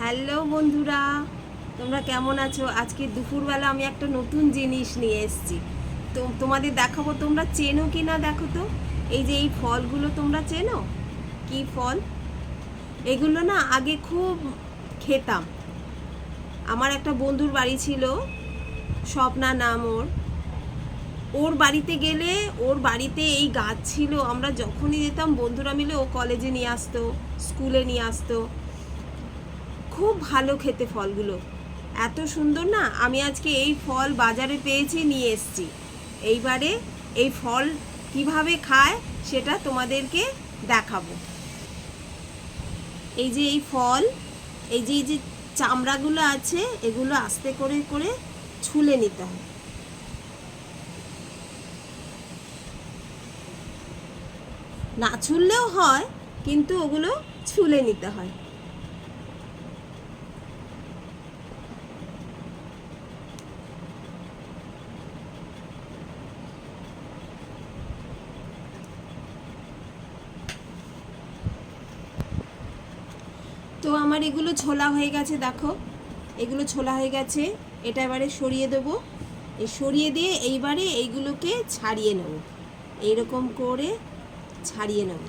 Hello বন্ধুরা, তোমরা কেমন আছো? আজকে দুপুরবেলা আমি একটা নতুন জিনিস নিয়ে এসেছি। তো তোমাদের দেখাবো, তোমরা চেনো কি না দেখো তো? এই যে এই ফলগুলো তোমরা চেনো? কি ফল? এগুলো না আগে খুব খেতাম। আমার একটা বন্ধুর বাড়ি ছিল, স্বপ্না নাম ওর। ওর বাড়িতে গেলে, ওর বাড়িতে এই গাছ ছিল। আমরা যখনই যেতাম, বন্ধুরা মিলে ও কলেজে নিয়ে আসতো স্কুলে নিয়ে আসতো। খুব ভালো খেতে ফলগুলো। এত সুন্দর না? আমি আজকে এই ফল বাজারে পেয়েছি, নিয়ে এসেছি। এইবারে এই ফল কীভাবে খায় সেটা তোমাদেরকে দেখাবো। এই যে এই ফল, এই যে এই যে চামড়াগুলো আছে, এগুলো আস্তে করে করে ছুলে নিতে হয় না ছুললেও হয়, কিন্তু ওগুলো ছুলে নিতে হয়। আমার এগুলো ছোলা হয়ে গেছে, দেখো। এগুলো ছোলা হয়ে গেছে। এটা এবারে সরিয়ে দেবো। এই সরিয়ে দিয়ে এইবারে এইগুলোকে ছাড়িয়ে নেব। এইরকম করে ছাড়িয়ে নেব।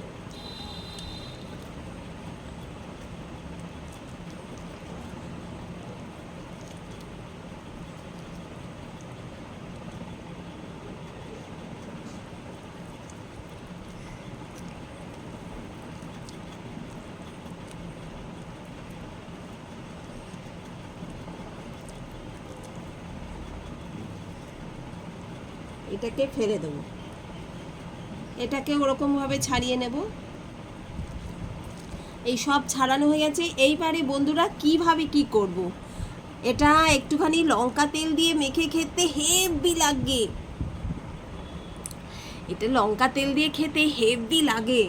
এটাকে ফেলে দেবো। এটাকে ওরকমভাবে ছাড়িয়ে নেব। এই সব ছাড়ানো হয়ে গেছে। এইবারে বন্ধুরা কীভাবে কি করব। এটা একটুখানি লঙ্কা তেল দিয়ে মেখে খেতে হেভি লাগে। এটা লঙ্কা তেল দিয়ে খেতে হেভি লাগে।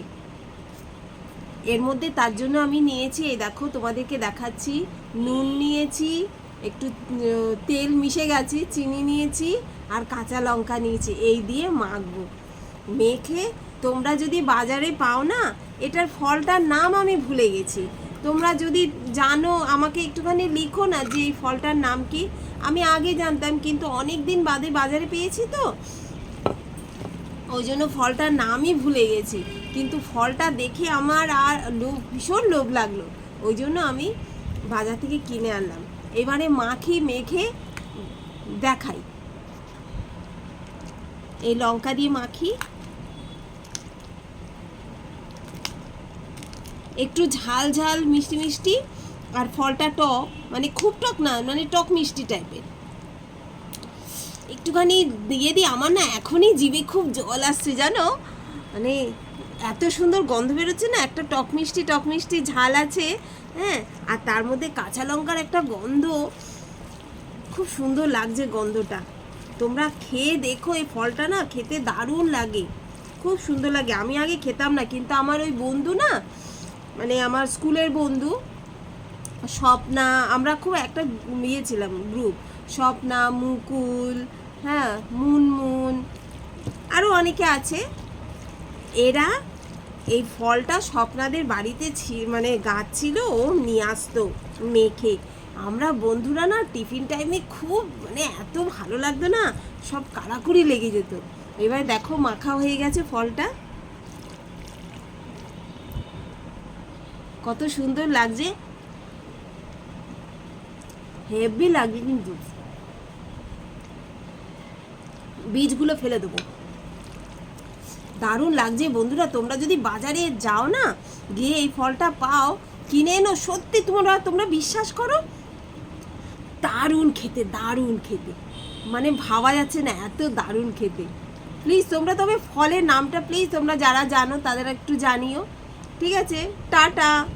এর মধ্যে তার জন্য আমি নিয়েছি, এই দেখো তোমাদেরকে দেখাচ্ছি। নুন নিয়েছি, একটু তেল মিশে গেছে, চিনি নিয়েছি আর কাঁচা লঙ্কা নিয়েছি, এই দিয়ে মাখবো। মেখে তোমরা যদি বাজারে পাও না, এটার ফলটার নাম আমি ভুলে গেছি। তোমরা যদি জানো, আমাকে একটুখানি লিখো না যে এই ফলটার নাম কি? আমি আগে জানতাম, কিন্তু অনেক দিন বাদে বাজারে পেয়েছি তো। ওই জন্য ফলটার নামই ভুলে গেছি। কিন্তু ফলটা দেখে আমার আর লোভ, ভীষণ লোভ লাগল। ওই জন্য আমি বাজার থেকে কিনে আনলাম। এবারে মাখি, মেখে দেখাই। এই লঙ্কা দিয়ে মাখি। একটু ঝাল ঝাল, মিষ্টি মিষ্টি, আর ফলটা টক মানে খুব টক না মানে টক মিষ্টি টাইপের। একটুখানি দিয়ে দিই, আমার না এখনই জিভে খুব জল আসছে, জানো? মানে এত সুন্দর গন্ধ বেরোচ্ছে না, একটা টক মিষ্টি টক মিষ্টি ঝাল আছে হ্যাঁ? আর তার মধ্যে কাঁচা লঙ্কার একটা গন্ধ, খুব সুন্দর লাগছে গন্ধটা। তোমরা খেয়ে দেখো এই ফলটা না খেতে দারুণ লাগে। খুব সুন্দর লাগে। আমি আগে খেতাম না, কিন্তু আমার ওই বন্ধু না মানে আমার স্কুলের বন্ধু, স্বপ্না, আমরা খুব একটা ইয়ে ছিলাম গ্রুপ স্বপ্না, মুকুল হ্যাঁ মুনমুন আরও অনেকে আছে। এরা এই ফলটা স্বপ্নাদের বাড়িতে মানে গাছ ছিল, ও নিয়ে আসতো মেখে। আমরা বন্ধুরা না টিফিন টাইমে খুব মানে এত ভালো লাগতো না, সব কাড়াকুড়ি লেগে যেত। এবার দেখো মাখা হয়ে গেছে ফলটা। কত সুন্দর লাগছে। হেভি লাগে কিন্তু। বীজগুলো ফেলে দেবো। দারুণ লাগছে বন্ধুরা, তোমরা যদি বাজারে যাও না, গিয়ে এই ফলটা পাও, কিনে এনো। সত্যি তোমরা তোমরা বিশ্বাস করো দারুণ খেতে দারুণ খেতে। মানে ভাবা যাচ্ছে না, এত দারুণ খেতে। প্লিজ তোমরা তবে ফলের নামটা প্লিজ তোমরা যারা জানো তাদের একটু জানিও। ঠিক আছে? টাটা!